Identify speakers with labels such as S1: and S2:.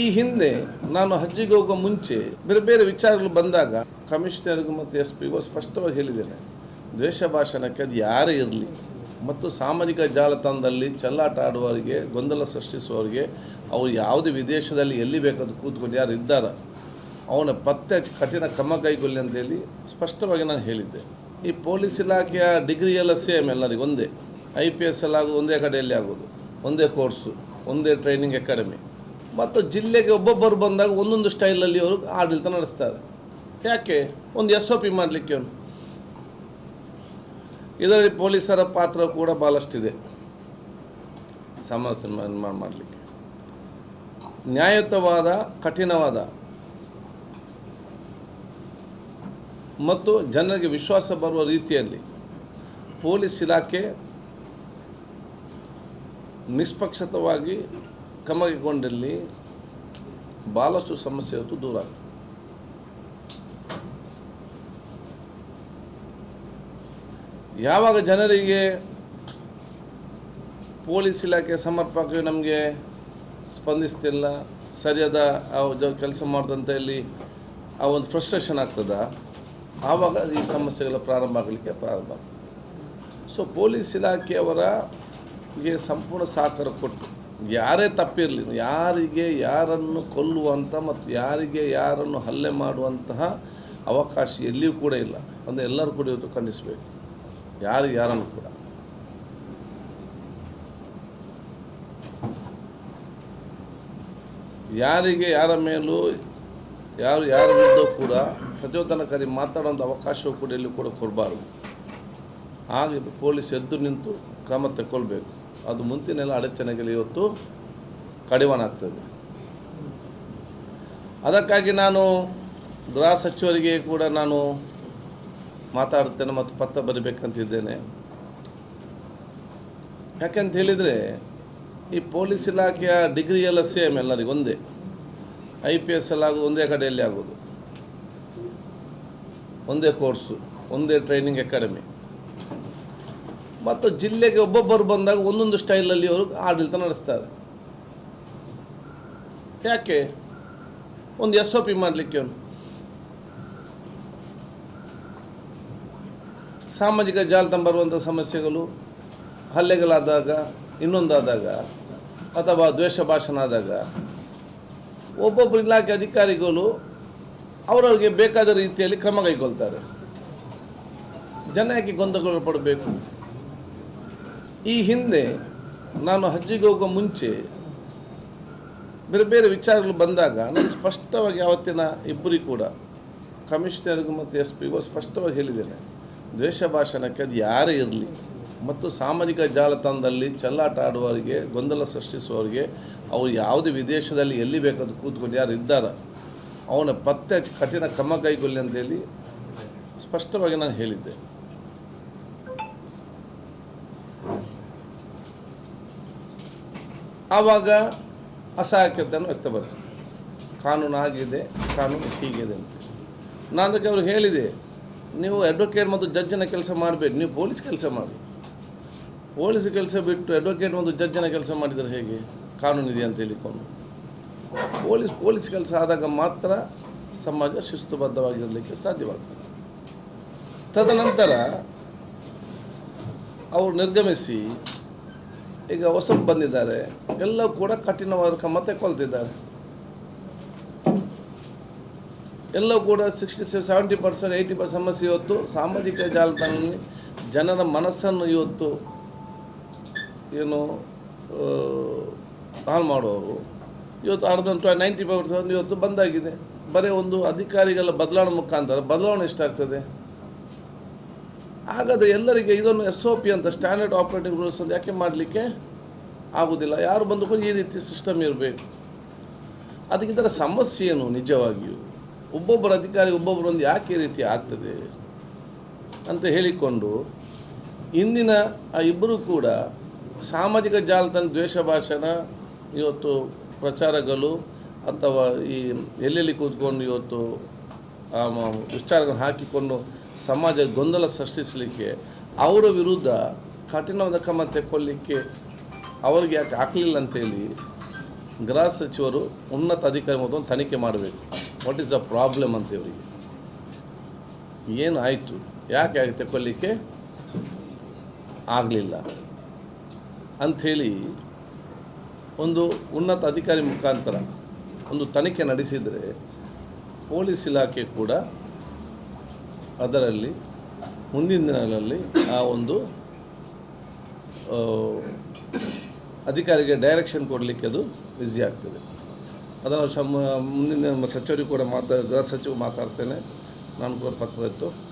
S1: ಈ ಹಿಂದೆ ನಾನು ಹಜ್ಜಿಗೆ ಹೋಗೋ ಮುಂಚೆ ಬೇರೆ ಬೇರೆ ವಿಚಾರಗಳು ಬಂದಾಗ ಕಮಿಷನರ್ಗೂ ಮತ್ತು ಎಸ್ ಪಿಗೂ ಸ್ಪಷ್ಟವಾಗಿ ಹೇಳಿದ್ದೇನೆ. ದ್ವೇಷ ಭಾಷಣಕ್ಕೆ ಅದು ಯಾರೇ ಇರಲಿ ಮತ್ತು ಸಾಮಾಜಿಕ ಜಾಲತಾಣದಲ್ಲಿ ಚಲ್ಲಾಟ ಆಡುವವರಿಗೆ, ಗೊಂದಲ ಸೃಷ್ಟಿಸುವವರಿಗೆ ಅವರು ಯಾವುದೇ ವಿದೇಶದಲ್ಲಿ ಎಲ್ಲಿ ಬೇಕಾದ್ರೂ ಕೂತ್ಕೊಂಡು ಯಾರು ಇದ್ದಾರ, ಅವನ ಪತ್ತೆ ಕಠಿಣ ಕ್ರಮ ಕೈಗೊಳ್ಳಿ ಅಂತೇಳಿ ಸ್ಪಷ್ಟವಾಗಿ ನಾನು ಹೇಳಿದ್ದೆ. ಈ ಪೊಲೀಸ್ ಇಲಾಖೆಯ ಡಿಗ್ರಿ ಎಲ್ಲ ಸೇಮ್ ಎಲ್ಲರಿಗೂ ಒಂದೇ. ಐ ಪಿ ಎಸ್ ಎಲ್ಲ ಆಗೋದು ಒಂದೇ ಕಡೆಯಲ್ಲಿ ಆಗೋದು, ಒಂದೇ ಕೋರ್ಸು, ಒಂದೇ ಟ್ರೈನಿಂಗ್ ಅಕಾಡೆಮಿ. ಮತ್ತು ಜಿಲ್ಲೆಗೆ ಒಬ್ಬೊಬ್ಬರು ಬಂದಾಗ ಒಂದೊಂದು ಸ್ಟೈಲಲ್ಲಿ ಅವರು ಆಡಳಿತ ನಡೆಸ್ತಾರೆ. ಯಾಕೆ? ಒಂದು ಎಸ್ ಒ ಪಿ ಮಾಡಲಿಕ್ಕೆ ಅವನು ಇದರಲ್ಲಿ ಪೊಲೀಸರ ಪಾತ್ರ ಕೂಡ ಭಾಳಷ್ಟಿದೆ ಸಮಸ್ಯೆ ಮಾಡಲಿಕ್ಕೆ. ನ್ಯಾಯಯುತವಾದ, ಕಠಿಣವಾದ. ಮತ್ತು ಜನರಿಗೆ ವಿಶ್ವಾಸ ಬರುವ ರೀತಿಯಲ್ಲಿ ಪೊಲೀಸ್ ಇಲಾಖೆ ನಿಷ್ಪಕ್ಷತವಾಗಿ ಕ್ರಮ ಕೈಗೊಂಡಲ್ಲಿ ಭಾಳಷ್ಟು ಸಮಸ್ಯೆ ಅದು ದೂರ ಆಗ್ತದೆ. ಯಾವಾಗ ಜನರಿಗೆ ಪೊಲೀಸ್ ಇಲಾಖೆ ಸಮರ್ಪಕವಾಗಿ ನಮಗೆ ಸ್ಪಂದಿಸ್ತಿಲ್ಲ, ಸರಿಯಾದ ಕೆಲಸ ಮಾಡಿದಂಥ ಇಲ್ಲಿ ಆ ಒಂದು ಫ್ರಸ್ಟ್ರೇಷನ್ ಆಗ್ತದ? ಆವಾಗ ಈ ಸಮಸ್ಯೆಗಳ ಪ್ರಾರಂಭ ಆಗಲಿಕ್ಕೆ ಪ್ರಾರಂಭ ಆಗ್ತದೆ. ಸೊ ಪೊಲೀಸ್ ಇಲಾಖೆಯವರಿಗೆ ಸಂಪೂರ್ಣ ಸಹಕಾರ ಕೊಟ್ಟು ಯಾರೇ ತಪ್ಪಿರಲಿ, ಯಾರಿಗೆ ಯಾರನ್ನು ಕೊಲ್ಲುವಂಥ ಮತ್ತು ಯಾರಿಗೆ ಯಾರನ್ನು ಹಲ್ಲೆ ಮಾಡುವಂತಹ ಅವಕಾಶ ಎಲ್ಲಿಯೂ ಕೂಡ ಇಲ್ಲ. ಅಂದರೆ ಎಲ್ಲರೂ ಕೂಡ ಇವತ್ತು ಖಂಡಿಸಬೇಕು. ಯಾರು ಯಾರನ್ನು ಕೂಡ. ಯಾರಿಗೆ ಯಾರ ಮೇಲೂ ಯಾರು ಯಾರ ವಿರುದ್ಧ ಕೂಡ ಪ್ರಚೋದನಕಾರಿ ಮಾತಾಡುವಂಥ ಅವಕಾಶವೂ ಕೂಡ ಎಲ್ಲಿ ಕೂಡ ಕೊಡಬಾರ್ದು. ಹಾಗೆ ಪೊಲೀಸ್ ಎದ್ದು ನಿಂತು ಕ್ರಮ ತಗೊಳ್ಬೇಕು ಅದು ಮುಂತಿನೆಲ್ಲ ಅಡಚಣೆಗಳು ಇವತ್ತು ಕಡಿವಾಣಾಗ್ತದೆ. ಅದಕ್ಕಾಗಿ ನಾನು ಗೃಹ ಸಚಿವರಿಗೆ ಕೂಡ ನಾನು ಮಾತಾಡ್ತೇನೆ ಮತ್ತು ಪತ್ರ ಬರಿಬೇಕಂತಿದ್ದೇನೆ. ಯಾಕೆಂತ ಹೇಳಿದರೆ, ಈ ಪೊಲೀಸ್ ಇಲಾಖೆಯ ಡಿಗ್ರಿ ಎಲ್ಲ ಸೇಮ್ ಎಲ್ಲರಿಗೂ ಒಂದೇ. ಐ ಪಿ ಎಸ್ ಎಲ್ಲ ಆಗೋದು, ಒಂದೇ ಕಡೆಯಲ್ಲಿ ಆಗೋದು. ಒಂದೇ ಕೋರ್ಸು, ಒಂದೇ ಟ್ರೈನಿಂಗ್ ಅಕಾಡೆಮಿ. ಮತ್ತು ಜಿಲ್ಲೆಗೆ ಒಬ್ಬೊಬ್ಬರು ಬಂದಾಗ ಒಂದೊಂದು ಸ್ಟೈಲಲ್ಲಿ ಅವರು ಆಡಳಿತ ನಡೆಸ್ತಾರೆ. ಯಾಕೆ? ಒಂದು ಎಸ್ ಒ ಪಿ ಮಾಡಲಿಕ್ಕೆ ಅವನು ಸಾಮಾಜಿಕ ಜಾಲತಾಣ ಬರುವಂಥ ಸಮಸ್ಯೆಗಳು, ಹಲ್ಲೆಗಳಾದಾಗ, ಇನ್ನೊಂದಾದಾಗ, ಅಥವಾ ದ್ವೇಷ ಭಾಷಣ ಆದಾಗ, ಒಬ್ಬೊಬ್ಬರು ಇಲಾಖೆ ಅಧಿಕಾರಿಗಳು ಅವರವ್ರಿಗೆ ಬೇಕಾದ ರೀತಿಯಲ್ಲಿ ಕ್ರಮ ಕೈಗೊಳ್ತಾರೆ. ಜನ ಯಾಕೆ ಗೊಂದಲ ಪಡಬೇಕು ಈ ಹಿಂದೆ ನಾನು ಹಜ್ಜಿಗೆ ಹೋಗೋ ಮುಂಚೆ ಬೇರೆ ಬೇರೆ ವಿಚಾರಗಳು ಬಂದಾಗ ನಾನು ಸ್ಪಷ್ಟವಾಗಿ ಆವತ್ತಿನ ಇಬ್ಬರಿಗೂ ಕೂಡ ಕಮಿಷನರ್ಗೂ ಮತ್ತು ಎಸ್ ಪಿಗೂ ಸ್ಪಷ್ಟವಾಗಿ ಹೇಳಿದ್ದೇನೆ. ದ್ವೇಷ ಭಾಷಣಕ್ಕೆ ಅದು ಯಾರೇ ಇರಲಿ ಮತ್ತು ಸಾಮಾಜಿಕ ಜಾಲತಾಣದಲ್ಲಿ ಚಲ್ಲಾಟ ಆಡುವವರಿಗೆ, ಗೊಂದಲ ಸೃಷ್ಟಿಸುವವರಿಗೆ, ಅವರು ಯಾವುದೇ ವಿದೇಶದಲ್ಲಿ ಎಲ್ಲಿ ಬೇಕಾದ್ರೂ ಕೂತ್ಕೊಂಡು ಯಾರು ಇದ್ದಾರ ಅವನ ಪತ್ತೆ ಕಠಿಣ ಕ್ರಮ ಕೈಗೊಳ್ಳಿ ಅಂತೇಳಿ ಸ್ಪಷ್ಟವಾಗಿ ನಾನು ಹೇಳಿದ್ದೆ. ಆವಾಗ ಅಸಹಾಯಕತೆಯನ್ನು ವ್ಯಕ್ತಪಡಿಸಿ ಕಾನೂನು ಆಗಿದೆ ಕಾನೂನು ಹೀಗಿದೆ ಅಂತ. ನಾನು ಅದಕ್ಕೆ ಅವ್ರಿಗೆ ಹೇಳಿದೆ, ನೀವು ಅಡ್ವೊಕೇಟ್ ಮತ್ತು ಜಜ್ಜನ ಕೆಲಸ ಮಾಡಬೇಡಿ ನೀವು ಪೊಲೀಸ್ ಕೆಲಸ ಮಾಡಿ. ಪೊಲೀಸ್ ಕೆಲಸ ಬಿಟ್ಟು ಅಡ್ವೊಕೇಟ್ ಮತ್ತು ಜಜ್ಜನ ಕೆಲಸ ಮಾಡಿದರೆ ಹೇಗೆ? ಕಾನೂನು ಇದೆ ಅಂತ ಹೇಳಿಕೊಂಡು. ಪೊಲೀಸ್ ಪೊಲೀಸ್ ಕೆಲಸ ಆದಾಗ ಮಾತ್ರ ಸಮಾಜ ಶಿಸ್ತುಬದ್ಧವಾಗಿರಲಿಕ್ಕೆ ಸಾಧ್ಯವಾಗ್ತದೆ. ತದನಂತರ ಅವರು ನಿರ್ಗಮಿಸಿ ಈಗ ಹೊಸಬ್ ಬಂದಿದ್ದಾರೆ ಎಲ್ಲ ಕೂಡ ಕಠಿಣವಾದ ಕ್ರಮ ಕೊಲ್ತಿದ್ದಾರೆ. ಎಲ್ಲವೂ ಕೂಡ sixty seventy percent eighty percent ಸಮಸ್ಯೆ ಇವತ್ತು. ಸಾಮಾಜಿಕ ಜಾಲತಾಣದಲ್ಲಿ ಜನರ ಮನಸ್ಸನ್ನು ಇವತ್ತು ಏನು ಹಾಳು ಮಾಡುವವರು ಇವತ್ತು ಅರ್ಧ ನೈಂಟಿ ನೈಂಟಿ ಪರ್ಸೆಂಟ್ ಇವತ್ತು ಬಂದಾಗಿದೆ ಬರೀ ಒಂದು ಅಧಿಕಾರಿಗಳ ಬದಲಾವಣೆ ಮುಖಾಂತರ ಬದಲಾವಣೆ ಎಷ್ಟಾಗ್ತದೆ? ಹಾಗಾದರೆ ಎಲ್ಲರಿಗೆ ಇದನ್ನು ಎಸ್ ಒ ಪಿ ಅಂತ ಸ್ಟ್ಯಾಂಡರ್ಡ್ ಆಪ್ರೇಟಿಂಗ್ ರೂಲ್ಸ್ ಅಂತ ಯಾಕೆ ಮಾಡಲಿಕ್ಕೆ ಆಗೋದಿಲ್ಲ? ಯಾರು ಬಂದು ಕೂಡ ಈ ರೀತಿ ಸಿಸ್ಟಮ್ ಇರಬೇಕು. ಅದಕ್ಕೆ ಇದರ ಸಮಸ್ಯೆ ಏನು ನಿಜವಾಗಿಯೂ? ಒಬ್ಬೊಬ್ಬರ ಅಧಿಕಾರಿ ಒಬ್ಬೊಬ್ಬರೊಂದು ಯಾಕೆ ಈ ರೀತಿ ಆಗ್ತದೆ? ಅಂತ ಹೇಳಿಕೊಂಡು ಇಂದಿನ ಆ ಇಬ್ಬರು ಕೂಡ ಸಾಮಾಜಿಕ ಜಾಲತಾಣ ದ್ವೇಷ ಭಾಷಣ, ಇವತ್ತು ಪ್ರಚಾರಗಳು ಅಥವಾ ಈ ಎಲ್ಲೆಲ್ಲಿ ಕೂತ್ಕೊಂಡು ಇವತ್ತು ವಿಚಾರಗಳನ್ನು ಹಾಕಿಕೊಂಡು ಸಮಾಜ ಗೊಂದಲ ಸೃಷ್ಟಿಸಲಿಕ್ಕೆ ಅವರ ವಿರುದ್ಧ ಕಠಿಣವಾದ ಕ್ರಮ ತೆಕ್ಕೊಳ್ಳಿಕ್ಕೆ ಅವ್ರಿಗೆ ಯಾಕೆ ಹಾಕಲಿಲ್ಲ ಅಂತೇಳಿ ಗೃಹ ಸಚಿವರು ಉನ್ನತ ಅಧಿಕಾರಿ ಮೊದಲು ತನಿಖೆ ಮಾಡಬೇಕು. ವಾಟ್ ಈಸ್ ಅ ಪ್ರಾಬ್ಲಮ್ ಅಂತ ಇವರಿಗೆ? ಆಯಿತು? ಯಾಕೆ ಯಾಕೆ ತಗೊಳ್ಳಿಕ್ಕೆ ಆಗಲಿಲ್ಲ? ಅಂಥೇಳಿ ಒಂದು ಉನ್ನತ ಅಧಿಕಾರಿ ಮುಖಾಂತರ ಒಂದು ತನಿಖೆ ನಡೆಸಿದರೆ ಪೊಲೀಸ್ ಇಲಾಖೆ ಕೂಡ ಅದರಲ್ಲಿ, ಮುಂದಿನ ದಿನಗಳಲ್ಲಿ ಆ ಒಂದು ಅಧಿಕಾರಿಗೆ ಡೈರೆಕ್ಷನ್ ಕೊಡಲಿಕ್ಕೆ ಅದು ಈಸಿ ಆಗ್ತದೆ. ಅದನ್ನು ಸಮ ಮುಂದಿನ ಸಚಿವರಿಗೂ ಕೂಡ ಮಾತಾಡ ಗೃಹ ಸಚಿವರು ಮಾತಾಡ್ತೇನೆ. ನಾನು ಕೂಡ ಪತ್ರ ಇತ್ತು